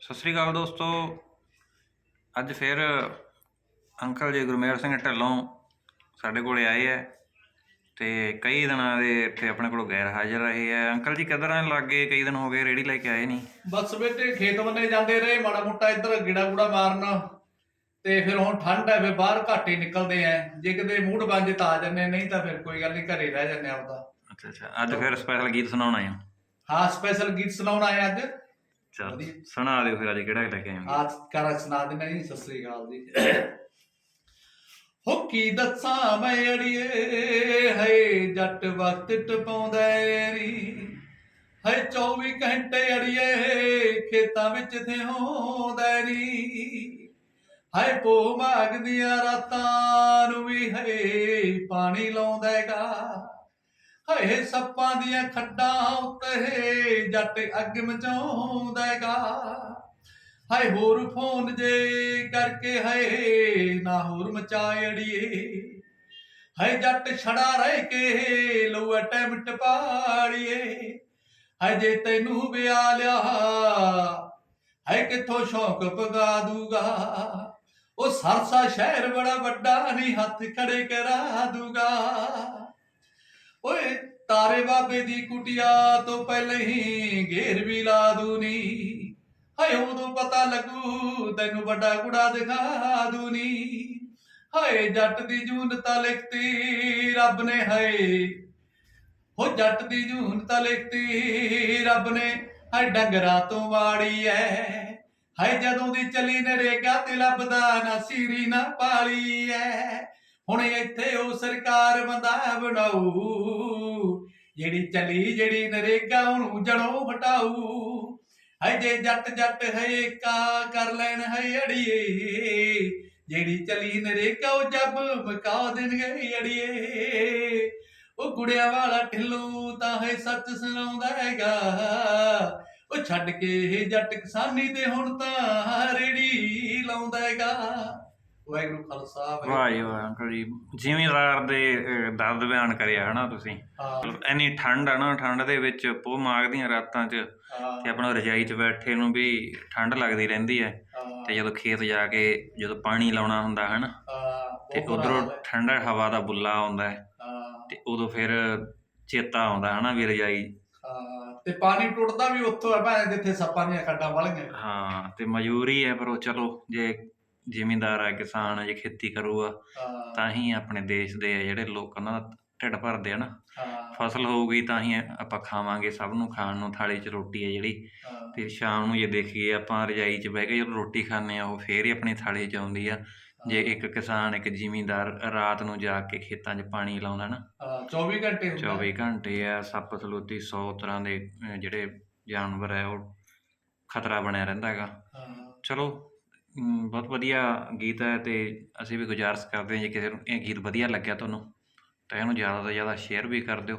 ਸਤਿ ਸ੍ਰੀ ਅਕਾਲ ਦੋਸਤੋ। ਅੱਜ ਫਿਰ ਅੰਕਲ ਜੀ ਗੁਰਮੇਲ ਸਿੰਘ ਢੱਲੋਂ ਸਾਡੇ ਕੋਲੇ ਆਏ ਹੈ ਤੇ ਕਈ ਦਿਨਾਂ ਦੇ ਇੱਥੇ ਆਪਣੇ ਕੋਲ ਗੈਰ ਹਾਜ਼ਰ ਰਹੇ ਹੈ ਅੰਕਲ ਜੀ ਕਿੱਧਰਾਂ ਲੱਗੇ ਕਈ ਦਿਨ ਹੋ ਗਏ ਰੇੜੀ ਲੈ ਕੇ ਆਏ ਨਹੀਂ। ਬਸ ਬੇਟੇ ਖੇਤ ਬੰਨੇ ਜਾਂਦੇ ਰਹੇ ਮਾੜਾ ਮੋਟਾ ਇੱਧਰ ਗਿੜਾ ਗੁੜਾ ਮਾਰਨ। ਤੇ ਫਿਰ ਹੁਣ ਠੰਡ ਹੈ ਫਿਰ ਬਾਹਰ ਘੱਟ ਹੀ ਨਿਕਲਦੇ ਆ ਜੇ ਕਿਤੇ ਮੂਡ ਬਣ ਜੇ ਤਾਂ ਆ ਜੰਨੇ ਨਹੀਂ ਤਾਂ ਫਿਰ ਕੋਈ ਗੱਲ ਨਹੀਂ ਘਰੇ ਰਹਿ ਜੰਨੇ ਆਪਦਾ। ਅੱਛਾ ਅੱਛਾ। ਅੱਜ ਫਿਰ ਸਪੈਸ਼ਲ ਗੀਤ ਸੁਣਾਉਣ ਆਏ ਹਾਂ? ਹਾਂ ਸਪੈਸ਼ਲ ਗੀਤ ਸੁਣਾਉਣ ਆਏ ਅੱਜ। ਚਲ ਵਧੀਆ। ਸੁਣਾ ਦਿਓ ਫਿਰ ਅੱਜ ਕਿਹੜਾ ਲੈ ਕੇ ਆਏ ਆਜ ਕਰਾ ਸੁਣਾ ਦੇਣਾ ਜੀ ਸਤਿ ਸ੍ਰੀ ਅਕਾਲ ਜੀ। ਹੋ ਕੀ ਦੱਸਾਂ ਮੈਂ ਅੜੀਏ ਹੈ ਜੱਟ ਵਕਤ ਟਪਾਉਂਦਾ ਰੀ ਹੈ 24 ਘੰਟੇ ਅੜੀਏ ਖੇਤਾਂ ਵਿੱਚ ਤੇ ਹੋਂਦਾ ਰੀ ਹੈ ਪੋ ਮਾਗਦੀਆਂ ਰਾਤਾਂ ਨੂੰ ਵੀ ਹੈ ਪਾਣੀ ਲਾਉਂਦਾਗਾ ਹਏ ਸੱਪਾਂ ਦੀਆਂ ਖੱਡਾਂ ਉੱਤੇ ਜੱਟ ਅੱਗ ਮਚਾਉਂਦਾਗਾ ਹਾਏ ਹੋਰ ਫੋਨ ਜੇ ਕਰਕੇ ਹਾਏ ਨਾ ਹੋਰ ਮਚਾਇੜੀਏ। ਹਾਏ ਜੱਟ ਛੜਾ ਰਹਿ ਕੇ ਲਊ ਟੈਮਟ ਪਾੜੀਏ ਹਾਏ ਜੇ ਤੈਨੂੰ ਵਿਆਹ ਲਿਆ, ਹਾਏ ਕਿੱਥੋਂ ਸ਼ੌਕ ਪਗਾ ਦੂਗਾ। ਉਹ ਸਰਸਾ ਸ਼ਹਿਰ ਬੜਾ ਵੱਡਾ ਨਹੀਂ ਹੱਥ ਖੜੇ ਕਰਾ ਦੂਗਾ। ਓਏ ਤਾਰੇ ਬਾਬੇ ਦੀ ਕੁਟਿਆ ਤੋਂ ਪਹਿਲੇ ਹੀ ਘੇਰ ਵੀ ਲਾ ਦੂਨੀ। ਹਾਏ, ਉਦੋਂ ਪਤਾ ਲੱਗੂ ਤੈਨੂੰ ਵੱਡਾ ਕੁੜਾ ਦਿਖਾ ਦੂਨੀ। ਹਾਏ, ਜੱਟ ਦੀ ਜੂਨ ਤਾਂ ਲਿਖਤੀ ਰੱਬ ਨੇ, ਹਾਏ। ਹੋ, ਜੱਟ ਦੀ ਜੂਨ ਤਾਂ ਲਿਖਤੀ ਰੱਬ ਨੇ, ਹਾਏ, ਡੰਗਰਾਂ ਤੋਂ ਵਾੜੀ ਐ। ਹਾਏ, ਜਦੋਂ ਦੀ ਚਲੀ ਨਰੇਗਾ ਤੇ ਲੱਭਦਾ ਨਾ ਸੀਰੀ ਨਾ ਪਾਲੀ ਐ। ਹੁਣ ਇੱਥੇ ਉਹ ਸਰਕਾਰ ਬੰਦਾ ਬਣਾਉ ਜਿਹੜੀ ਚਲੀ, ਜਿਹੜੀ ਨਰੇਗਾ, ਉਹਨੂੰ ਜੜੋਂ ਹਟਾਊ ਹਜੇ ਜੱਟ ਜੱਟ ਹੈ ਕਾ ਕਰ ਲੈਣ ਹੈ ਅੜੀਏ। ਜਿਹੜੀ ਚਲੀ ਨਰੇਗਾ, ਉਹ ਜੱਬ ਮਕਾ ਦੇਣਗੇ ਅੜੀਏ। ਉਹ ਗੁੜਿਆ ਵਾਲਾ ਢਿੱਲੂ ਤਾਂ ਹੈ, ਸੱਚ ਸੁਣਾਉਂਦਾ ਹੈਗਾ। ਉਹ ਛੱਡ ਕੇ ਇਹ ਜੱਟ ਕਿਸਾਨੀ ਤੇ ਹੁਣ ਤਾਂ ਰੇੜੀ ਲਾਉਂਦਾ ਹੈਗਾ। ਵਾਹਿਗੁਰੂ ਖਾਲਸਾ ਵਾਹ ਜੀ ਵਾਹ ਅੰਕਲ ਜੀ ਜ਼ਿਮੀਂਦਾਰ ਦੇ ਅਹ, ਦਰਦ ਬਿਆਨ ਕਰਿਆ ਹਨਾ ਤੁਸੀਂ। ਹਾਂ, ਇੰਨੀ ਠੰਡ ਆ ਨਾ ਠੰਡ ਦੇ ਵਿੱਚ ਪੋ ਮਾਗ ਦੀਆਂ ਰਾਤਾਂ 'ਚ ਹਾਂ, ਤੇ ਆਪਣਾ ਰਜਾਈ 'ਚ ਬੈਠੇ ਨੂੰ ਵੀ ਠੰਡ ਲੱਗਦੀ ਰਹਿੰਦੀ ਹੈ ਹਾਂ, ਤੇ ਜਦੋਂ ਖੇਤ ਜਾ ਕੇ ਜਦੋਂ ਪਾਣੀ ਲਾਉਣਾ ਹੁੰਦਾ ਹੈ ਨਾ ਹਾਂ, ਤੇ ਬਹੁਤ ਉਧਰੋਂ ਬੁਰਾ ਹਾਲ ਹੈ। ਠੰਡਾ ਹਵਾ ਦਾ ਬੁੱਲਾ ਆਉਂਦਾ ਹੈ ਹਾਂ, ਤੇ ਉਦੋਂ ਫਿਰ ਚੇਤਾ ਆਉਂਦਾ ਹੈ ਨਾ ਵੀ ਰਜਾਈ। ਹਾਂ, ਤੇ ਪਾਣੀ ਟੁੱਟਦਾ ਵੀ ਉੱਥੋਂ ਹੈ ਭਾਵੇਂ ਜਿੱਥੇ ਸੱਪਾਂ ਦੀਆਂ ਖੱਡਾਂ ਵਲੀਆਂ ਹਾਂ ਤੇ ਮਜ਼ਦੂਰੀ ਹੈ ਪਰ ਉਹ ਚਲੋ ਜੇ ਜ਼ਿਮੀਂਦਾਰ ਹੈ ਕਿਸਾਨ ਹੈ ਜੇ ਖੇਤੀ ਕਰੂਗਾ ਹਾਂ, ਤਾਂ ਹੀ ਆਪਣੇ ਦੇਸ਼ ਦੇ ਆ ਜਿਹੜੇ ਲੋਕ ਉਹਨਾਂ ਦਾ ਢਿੱਡ ਭਰਦੇ ਆ ਨਾ। ਹਾਂ, ਫਸਲ ਹੋਊਗੀ ਤਾਂ ਹੀ ਆਪਾਂ ਖਾਵਾਂਗੇ ਸਭ ਨੂੰ ਖਾਣ ਨੂੰ ਥਾਲੀ 'ਚ ਰੋਟੀ ਹੈ ਜਿਹੜੀ। ਹਾਂ, ਤੇ ਸ਼ਾਮ ਨੂੰ ਜੇ ਦੇਖੀਏ ਆਪਾਂ ਰਜਾਈ 'ਚ ਬਹਿ ਕੇ ਜਦੋਂ ਰੋਟੀ ਖਾਂਦੇ ਆ ਉਹ ਫੇਰ ਹੀ ਆਪਣੀ ਥਾਲੀ 'ਚ ਆਉਂਦੀ ਆ। ਜੇ ਇੱਕ ਕਿਸਾਨ ਇੱਕ ਜ਼ਿਮੀਂਦਾਰ ਰਾਤ ਨੂੰ ਜਾ ਕੇ ਖੇਤਾਂ 'ਚ ਪਾਣੀ ਲਾਉਂਦਾ ਨਾ। ਹਾਂ, 24 ਘੰਟੇ ਹੁੰਦਾ। 24 ਘੰਟੇ ਆ ਸੱਪ ਸਲੂਤੀ 100 ਤਰ੍ਹਾਂ ਦੇ ਅਹ, ਜਿਹੜੇ ਜਾਨਵਰ ਹੈ ਉਹ ਖਤਰਾ ਬਣਿਆ ਰਹਿੰਦਾ ਹੈਗਾ। ਹਾਂ, ਚਲੋ ਅਮ, ਬਹੁਤ ਵਧੀਆ ਗੀਤ ਹੈ ਤੇ ਅਸੀਂ ਵੀ ਗੁਜ਼ਾਰਿਸ਼ ਕਰਦੇ ਹਾਂ ਜੇ ਕਿਸੇ ਨੂੰ ਇਹ ਗੀਤ ਵਧੀਆ ਲੱਗਿਆ ਤੁਹਾਨੂੰ ਤਾਂ ਇਹਨੂੰ ਜ਼ਿਆਦਾ ਤੋਂ ਜ਼ਿਆਦਾ ਸ਼ੇਅਰ ਵੀ ਕਰ ਦਿਓ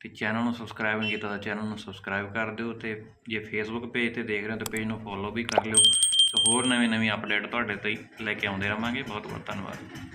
ਤੇ ਚੈਨਲ ਨੂੰ ਸਬਸਕ੍ਰਾਈਬ ਨਹੀਂ ਕੀਤਾ ਤਾਂ ਚੈਨਲ ਨੂੰ ਸਬਸਕ੍ਰਾਈਬ ਕਰ ਦਿਓ ਤੇ ਜੇ ਫੇਸਬੁੱਕ ਪੇਜ ਤੇ ਦੇਖ ਰਹੇ ਹੋ ਤਾਂ ਪੇਜ ਨੂੰ ਫੋਲੋ ਵੀ ਕਰ ਲਿਓ ਤੇ ਹੋਰ ਨਵੇਂ ਨਵੀਂ ਅਪਡੇਟ ਤੁਹਾਡੇ ਤਾਈਂ ਲੈ ਕੇ ਆਉਂਦੇ ਰਵਾਂਗੇ ਬਹੁਤ ਬਹੁਤ ਧੰਨਵਾਦ।